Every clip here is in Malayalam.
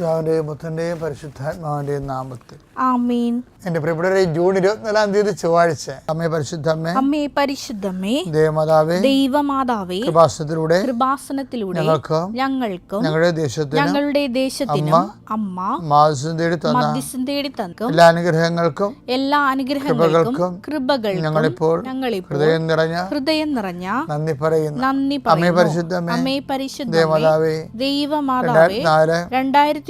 പിതാവിന്റെയും പുത്രന്റെയും പരിശുദ്ധാത്മാവിന്റെയും നാമത്തിൽ. ആമീൻ. എന്റെ പ്രിയപ്പെട്ടവരെ ജൂൺ ഇരുപത്തിനാലാം തീയതി ചൊവ്വാഴ്ച. അമ്മേ പരിശുദ്ധമ്മേ. അമ്മേ പരിശുദ്ധമ്മേ. ദേവമാതാവേ. ദൈവമാതാവേ. കൃപാസനത്തിലൂടെ കൃപാസനത്തിലൂടെ ഞങ്ങൾക്ക് ഞങ്ങൾക്കും ഞങ്ങളുടെ ദേശത്തിന് ഞങ്ങളുടെ ദേശത്തിനും അമ്മ മാസം തേടി തന്ന മധ്യസ്ഥം തേടി തന്ന എല്ലാ അനുഗ്രഹങ്ങൾക്കും എല്ലാ അനുഗ്രഹങ്ങൾക്കും കൃപകൾക്കും ഞങ്ങളിപ്പോൾ ഞങ്ങളിപ്പോൾ ഹൃദയം നിറഞ്ഞ ഹൃദയം നിറഞ്ഞ നന്ദി പറയുന്നു. നന്ദി അമ്മേ പരിശുദ്ധമ്മേ. അമ്മേ പരിശുദ്ധ ദേവമാതാവേ. ദൈവമാതാവേ. രണ്ടായിരത്തി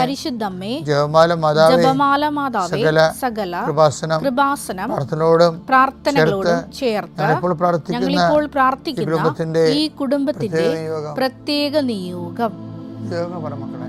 പരിശുദ്ധമ്മേ ജപമാല മാതാവേ ജപമാല മാതാവേ സകല സകല കൃപാസനം കൃപാസനം പ്രാർത്ഥനയോടും പ്രാർത്ഥനകളോടും ചേർത്ത് പ്രാർത്ഥിക്കുന്ന ഈ കുടുംബത്തിന്റെ പ്രത്യേക നിയോഗം. പ്രത്യേക നിയോഗം. നിയോഗം പറ മക്കളെ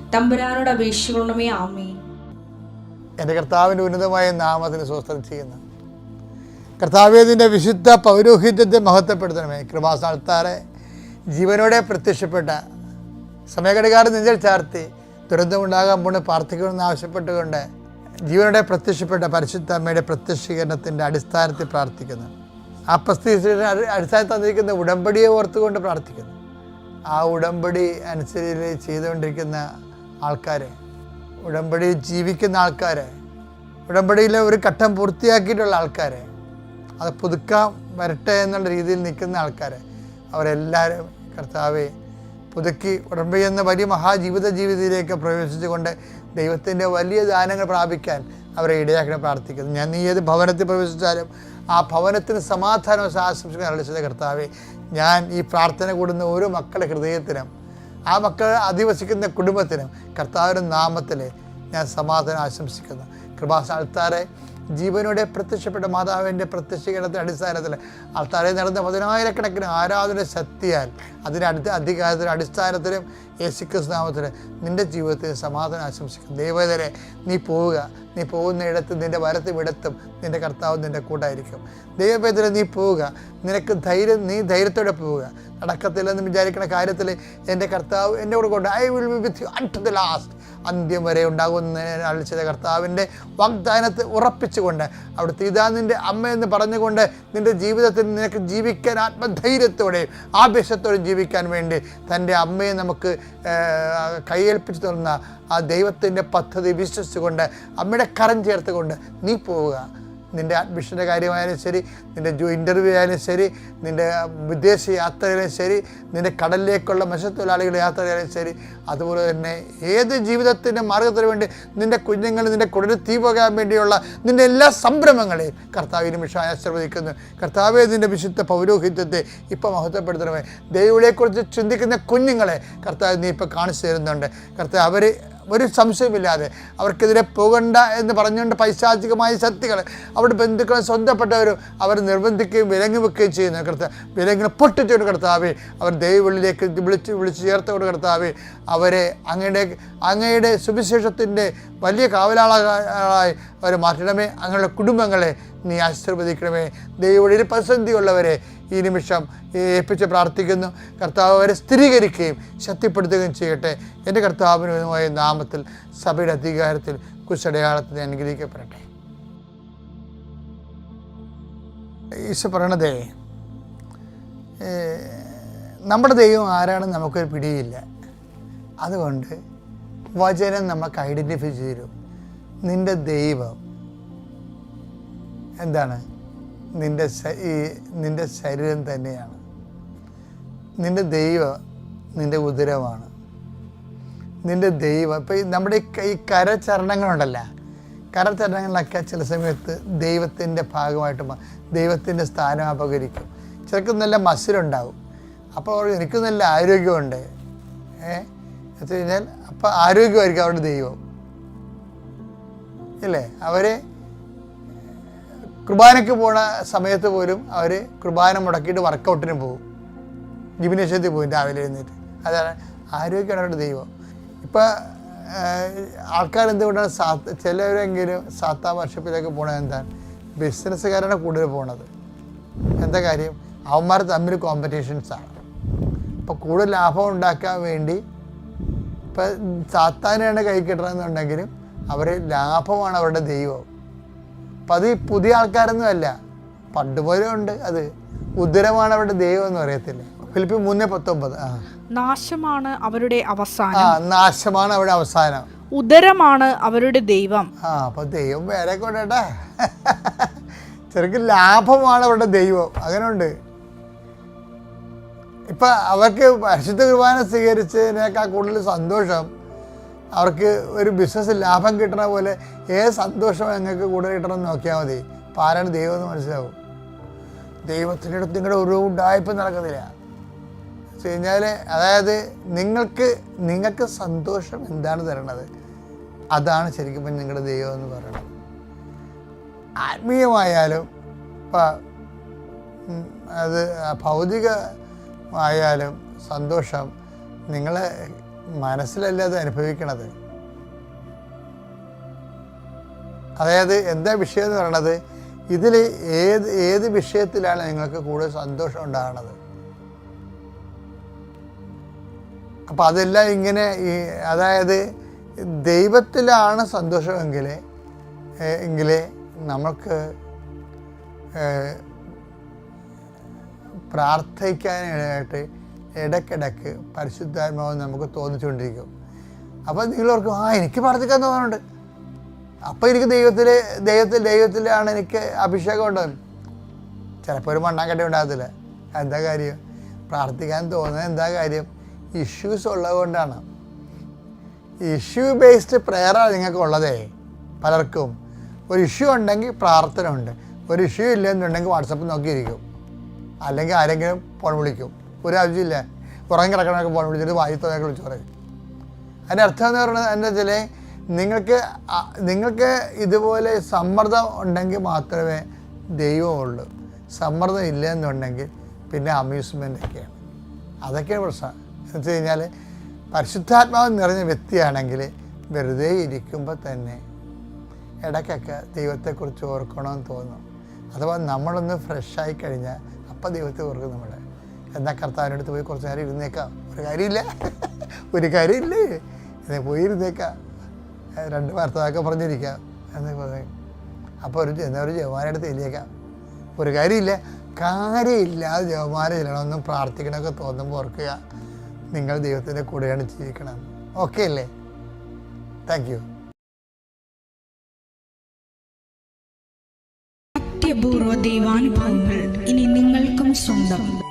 തമ്പുരാനോട് അപേക്ഷിക്കണമേ ആമേ എന്റെ കർത്താവിന്റെ ഉന്നതമായ നാമത്തിന് സ്വസ്ഥം ചെയ്യുന്നു. കർത്താവേദിന്റെ വിശുദ്ധ പൗരോഹിത്യത്തെ മഹത്വപ്പെടുത്തണമേ. കൃപാസ്ഥാനത്താറെ ജീവനോടെ പ്രത്യക്ഷപ്പെട്ട സമയഘടികാരം നെഞ്ചൽ ചാർത്തി ദുരന്തമുണ്ടാകാൻ പോണ് പ്രാർത്ഥിക്കണമെന്ന് ആവശ്യപ്പെട്ടുകൊണ്ട് ജീവനോടെ പ്രത്യക്ഷപ്പെട്ട പരിശുദ്ധ അമ്മയുടെ പ്രത്യക്ഷീകരണത്തിന്റെ അടിസ്ഥാനത്തിൽ പ്രാർത്ഥിക്കുന്നു. ആ അടി- അടിസ്ഥാനത്തിൽ തന്നിരിക്കുന്ന ഉടമ്പടിയെ ഓർത്തുകൊണ്ട് പ്രാർത്ഥിക്കുന്നു. ആ ഉടമ്പടി അനുസരിച്ച് ചെയ്തുകൊണ്ടിരിക്കുന്ന ആൾക്കാരെ ഉടമ്പടി ജീവിക്കുന്ന ആൾക്കാരെ ഉടമ്പടിയിലെ ഒരു ഘട്ടം പൂർത്തിയാക്കിയിട്ടുള്ള ആൾക്കാരെ അത് പുതുക്കാൻ വരട്ടെ എന്നുള്ള രീതിയിൽ നിൽക്കുന്ന ആൾക്കാരെ അവരെല്ലാവരും കർത്താവെ പുതുക്കി ഉടമ്പടി എന്ന വലിയ മഹാജീവിത ജീവിതത്തിലേക്ക് പ്രവേശിച്ചുകൊണ്ട് ദൈവത്തിന്റെ വലിയ ദാനങ്ങൾ പ്രാപിക്കാൻ അവരെ ഇടയാക്കണം പ്രാർത്ഥിക്കുന്നു. ഞാൻ നീ ഏത് ഭവനത്തിൽ പ്രവേശിച്ചാലും ആ ഭവനത്തിന് സമാധാനവും ആശംസകൾ അറിയിച്ചത് കർത്താവെ ഞാൻ ഈ പ്രാർത്ഥന കൂടുന്ന ഓരോ മക്കളുടെ ഹൃദയത്തിനും ആ മക്കൾ അധിവസിക്കുന്ന കുടുംബത്തിനും കർത്താവിന്റെ നാമത്തിൽ ഞാൻ സമാധാനം ആശംസിക്കുന്നു. കൃപാസാൽത്താറെ ജീവനോടെ പ്രത്യക്ഷപ്പെട്ട മാതാവിന്റെ പ്രത്യക്ഷീകരണത്തിന്റെ അടിസ്ഥാനത്തിൽ ആൾത്താരെ നടന്ന പതിനായിരക്കണക്കിന് ആരാധന ശക്തിയാൽ അതിന്റെ അടുത്ത അധികാരത്തിന്റെ അടിസ്ഥാനത്തിലും യേശുക്രിസ് നാമത്തിൽ നിന്റെ ജീവിതത്തിൽ സമാധാനം ആശംസിക്കും ദൈവതരെ നീ പോവുക. നീ പോകുന്ന ഇടത്ത് നിന്റെ വരത്തും ഇടത്തും നിന്റെ കർത്താവ് നിന്റെ കൂട്ടായിരിക്കും ദൈവവേദന നീ പോവുക. നിനക്ക് ധൈര്യം നീ ധൈര്യത്തോടെ പോവുക. നടക്കത്തില്ലെന്ന് വിചാരിക്കുന്ന കാര്യത്തിൽ എന്റെ കർത്താവ് എന്റെ കൂടെ കൊണ്ട് I will be with you at the last അന്ത്യം വരെ ഉണ്ടാകുമെന്ന് അളിച്ചത് കർത്താവിന്റെ വാഗ്ദാനത്തെ ഉറപ്പിച്ചുകൊണ്ട് അവിടെ ഇതാ നിന്റെ അമ്മയെന്ന് പറഞ്ഞുകൊണ്ട് നിന്റെ ജീവിതത്തിൽ നിനക്ക് ജീവിക്കാൻ ആത്മധൈര്യത്തോടെയും ആവേശത്തോടെയും ജീവിക്കാൻ വേണ്ടി തന്റെ അമ്മയെ നമുക്ക് കൈയേൽപ്പിച്ചു തന്ന ആ ദൈവത്തിന്റെ പദ്ധതി വിശ്വസിച്ചുകൊണ്ട് അമ്മയുടെ കരം ചേർത്തുകൊണ്ട് നീ പോവുക. നിന്റെ അഡ്മിഷന്റെ കാര്യമായാലും ശരി നിന്റെ ഇന്റർവ്യൂ ആയാലും ശരി നിന്റെ വിദേശ യാത്രയായാലും ശരി നിന്റെ കടലിലേക്കുള്ള മത്സ്യത്തൊഴിലാളികളുടെ യാത്രയായാലും ശരി അതുപോലെ തന്നെ ഏത് ജീവിതത്തിന്റെ മാർഗത്തിന് വേണ്ടി നിന്റെ കുഞ്ഞുങ്ങൾ നിന്റെ കുടലിൽ തീ പോകാൻ വേണ്ടിയുള്ള നിന്റെ എല്ലാ സംരംഭങ്ങളെയും കർത്താവ് നിമിഷം ആശീർവദിക്കുന്നു. കർത്താവെ നിന്റെ വിശുദ്ധ പൗരോഹിത്യത്തെ ഇപ്പം മഹത്വപ്പെടുത്തണമേ. ദൈവികളെക്കുറിച്ച് ചിന്തിക്കുന്ന കുഞ്ഞുങ്ങളെ കർത്താവ് നീ ഇപ്പോൾ കാണിച്ചു തരുന്നുണ്ട്. കർത്താവ് അവർ ഒരു സംശയമില്ലാതെ അവർക്കെതിരെ പോകണ്ട എന്ന് പറഞ്ഞുകൊണ്ട് പൈശാചികമായ ശക്തികൾ അവിടെ ബന്ധുക്കളെ സ്വന്തപ്പെട്ടവരും അവർ നിർബന്ധിക്കുകയും വിലങ്ങി വെക്കുകയും ചെയ്യുന്നു. കർത്ത വിലങ്ങിനെ പൊട്ടിച്ചുകൊണ്ട് കർത്താവെ അവർ ദൈവവിളിലേക്ക് വിളിച്ച് വിളിച്ച് ചേർത്തുകൊണ്ട് കർത്താവെ അവരെ അങ്ങയുടെ അങ്ങയുടെ സുവിശേഷത്തിന്റെ വലിയ കാവലാളായി അവരെ മാറ്റണമേ. അങ്ങനെയുള്ള കുടുംബങ്ങളെ നീ ആശീർവദിക്കണമേ. ദൈവവിളിയിൽ പ്രതിസന്ധിയുള്ളവരെ ഈ നിമിഷം ഏൽപ്പിച്ച് പ്രാർത്ഥിക്കുന്നു. കർത്താവ് അവരെ സ്ഥിരീകരിക്കുകയും ശക്തിപ്പെടുത്തുകയും ചെയ്യട്ടെ. എന്റെ കർത്താവിനുമായ നാമത്തിൽ സഭയുടെ അധികാരത്തിൽ കുശടയാളത്തിന് അനുഗ്രഹിക്കപ്പെടട്ടെ. ഈശോ പറയണതേ നമ്മുടെ ദൈവം ആരാണെന്ന് നമുക്കൊരു പിടിയില്ല. അതുകൊണ്ട് വചനം നമുക്ക് ഐഡന്റിഫൈ ചെയ്തു നിന്റെ ദൈവം. എന്താണ്? നിന്റെ ഈ നിന്റെ ശരീരം തന്നെയാണ്. നിന്റെ ദൈവം നിന്റെ ഉദരമാണ്. നിന്റെ ദൈവം ഇപ്പം ഈ നമ്മുടെ ഈ കരചരണങ്ങളുണ്ടല്ലോ? കരചരണങ്ങളിലൊക്കെ ചില സമയത്ത് ദൈവത്തിന്റെ ഭാഗമായിട്ട് ദൈവത്തിന്റെ സ്ഥാനം അപകരിക്കും. ചിലർക്ക് നല്ല മസിലുണ്ടാവും. അപ്പോൾ എനിക്ക് നല്ല ആരോഗ്യമുണ്ട്. ഏ? എന്ന് വെച്ച് കഴിഞ്ഞാൽ അപ്പോൾ ആരോഗ്യമായിരിക്കും അവരുടെ ദൈവം. ഇല്ലേ അവർ കുർബാനയ്ക്ക് പോണ സമയത്ത് പോലും അവർ കുർബാന മുടക്കിയിട്ട് വർക്കൗട്ടിന് പോകും. ജിമിനേഷ്യത്തിൽ പോകും രാവിലെ എഴുന്നേറ്റ്. അതാണ് ആരോഗ്യമാണ് അവരുടെ ദൈവം. ഇപ്പം ആൾക്കാർ എന്തുകൊണ്ടാണ് സാത്ത് ചിലവരെങ്കിലും സാത്താ വർഷപ്പിലേക്ക് പോണത് എന്താണ്? ബിസിനസ്സുകാരാണ് കൂടുതൽ പോണത്. എന്താ കാര്യം? അവന്മാർ തമ്മിൽ കോമ്പറ്റീഷൻസാണ് അപ്പോൾ കൂടുതൽ ലാഭം ഉണ്ടാക്കാൻ വേണ്ടി ഇപ്പം സാത്താനാണ് കൈ കിട്ടണമെന്നുണ്ടെങ്കിലും അവർ ലാഭമാണ് അവരുടെ ദൈവം. അപ്പം അത് പുതിയ ആൾക്കാരൊന്നും അല്ല. പണ്ട് പോലെ ഉണ്ട് അത്. ഉദരമാണ് അവരുടെ ദൈവം എന്ന് പറയത്തില്ലേ? ഫിലിപ്പി മൂന്ന് പത്തൊമ്പത്. നാശമാണ് അവരുടെ അവസാനം. ആ നാശമാണ് അവരുടെ അവസാനം. ഉദരമാണ് അവരുടെ ദൈവം. ആ അപ്പോൾ ദൈവം വേറെ കൊണ്ടേട്ടാ. ചെറുക്ക് ലാഭമാണ് അവരുടെ ദൈവം. അങ്ങനെ ഉണ്ട് ഇപ്പം അവർക്ക് പരിശുദ്ധ കുർബാന സ്വീകരിച്ചതിനേക്കാൾ കൂടുതൽ സന്തോഷം അവർക്ക് ഒരു ബിസിനസ് ലാഭം കിട്ടണ പോലെ ഏത് സന്തോഷം ഞങ്ങൾക്ക് കൂടുതൽ കിട്ടണം എന്ന് നോക്കിയാൽ മതി. ആരാണ് ദൈവം എന്ന് മനസ്സിലാവും. ദൈവത്തിന്റെ അടുത്ത് നിങ്ങളുടെ ഒരു ഉണ്ടായ്പ നടക്കുന്നില്ല. കഴിഞ്ഞാൽ അതായത് നിങ്ങൾക്ക് നിങ്ങൾക്ക് സന്തോഷം എന്താണ് തരണത് അതാണ് ശരിക്കും നിങ്ങളുടെ ദൈവം എന്ന് പറയുന്നത്. ആത്മീയമായാലും ഇപ്പം അത് ഭൗതികമായാലും സന്തോഷം നിങ്ങളെ മനസ്സിലല്ല അത് അനുഭവിക്കണത്? അതായത് എന്താ വിഷയം എന്ന് പറയണത്? ഇതിൽ ഏത് ഏത് വിഷയത്തിലാണ് നിങ്ങൾക്ക് കൂടുതൽ സന്തോഷം ഉണ്ടാകുന്നത്? അപ്പം അതെല്ലാം ഇങ്ങനെ ഈ അതായത് ദൈവത്തിലാണ് സന്തോഷമെങ്കിൽ എങ്കിൽ നമുക്ക് പ്രാർത്ഥിക്കാനായിട്ട് ഇടയ്ക്കിടയ്ക്ക് പരിശുദ്ധാത്മാവ് നമുക്ക് തോന്നിച്ചുകൊണ്ടിരിക്കും. അപ്പോൾ നിങ്ങളോർക്കും ആ എനിക്ക് പ്രാർത്ഥിക്കാൻ തോന്നുന്നുണ്ട്. അപ്പോൾ എനിക്ക് ദൈവത്തിൽ ദൈവത്തിൽ ദൈവത്തിലാണ് എനിക്ക് അഭിഷേകം ഉള്ളത് ചിലപ്പോൾ ഒരു മണ്ണാങ്കട്ടി ഉണ്ടാകത്തില്ല. എന്താ കാര്യം? പ്രാർത്ഥിക്കാൻ തോന്നുന്നത് എന്താ കാര്യം? ഇഷ്യൂസ് ഉള്ളത് കൊണ്ടാണ് ഇഷ്യൂ ബേസ്ഡ് പ്രെയറാണ് നിങ്ങൾക്ക് ഉള്ളതേ പലർക്കും ഒരു ഇഷ്യൂ ഉണ്ടെങ്കിൽ പ്രാർത്ഥന ഉണ്ട് ഒരു ഇഷ്യൂ ഇല്ലെന്നുണ്ടെങ്കിൽ വാട്സപ്പ് നോക്കിയിരിക്കും. അല്ലെങ്കിൽ ആരെങ്കിലും ഫോൺ വിളിക്കും. ഒരു ആവശ്യമില്ല. ഉറങ്ങി കിടക്കണമൊക്കെ ഫോൺ വിളിച്ചിട്ട് വായിത്തതൊക്കെ വിളിച്ചു പറയും. അതിന്റെ അർത്ഥം എന്ന് പറയുന്നത് എന്താ വെച്ചാൽ നിങ്ങൾക്ക് നിങ്ങൾക്ക് ഇതുപോലെ സമ്മർദ്ദം ഉണ്ടെങ്കിൽ മാത്രമേ ദൈവമുള്ളൂ സമ്മർദ്ദം ഇല്ല എന്നുണ്ടെങ്കിൽ പിന്നെ അമ്യൂസ്മെന്റ് ഒക്കെയാണ്. അതൊക്കെയാണ് പ്രശ്നം. എന്ന് വെച്ച് കഴിഞ്ഞാൽ പരിശുദ്ധാത്മാവ് നിറഞ്ഞ വ്യക്തിയാണെങ്കിൽ വെറുതെ ഇരിക്കുമ്പോൾ തന്നെ ഇടയ്ക്കൊക്കെ ദൈവത്തെക്കുറിച്ച് ഓർക്കണമെന്ന് തോന്നും. അഥവാ നമ്മളൊന്ന് ഫ്രഷായി കഴിഞ്ഞാൽ അപ്പം ദൈവത്തെ ഓർക്കും നമ്മൾ എന്നാൽ കർത്താവിന്റെ അടുത്ത് പോയി കുറച്ച് നേരം ഇരുന്നേക്കാം. ഒരു കാര്യമില്ല. ഒരു കാര്യമില്ലേ? എന്നെ പോയി ഇരുന്നേക്കാം. രണ്ട് വാർത്തകളൊക്കെ പറഞ്ഞിരിക്കാം എന്ന് പറഞ്ഞു. അപ്പോൾ ഒരു എന്നാൽ ഒരു ജവാനെടുത്ത് എഴുതിയേക്കാം. ഒരു കാര്യമില്ല. കാര്യമില്ലാതെ ജവമാരെ ചെല്ലണമെന്നും പ്രാർത്ഥിക്കണമൊക്കെ തോന്നുമ്പോൾ ഓർക്കുക. നിങ്ങൾ ദൈവത്തിന്റെ കൂടെയാണ് ജീവിക്കണം. ഓക്കെ അല്ലേ? താങ്ക് യു അത്യപൂർവ ദൈവാനുഭവങ്ങൾ ഇനി നിങ്ങൾക്കും സ്വന്തം.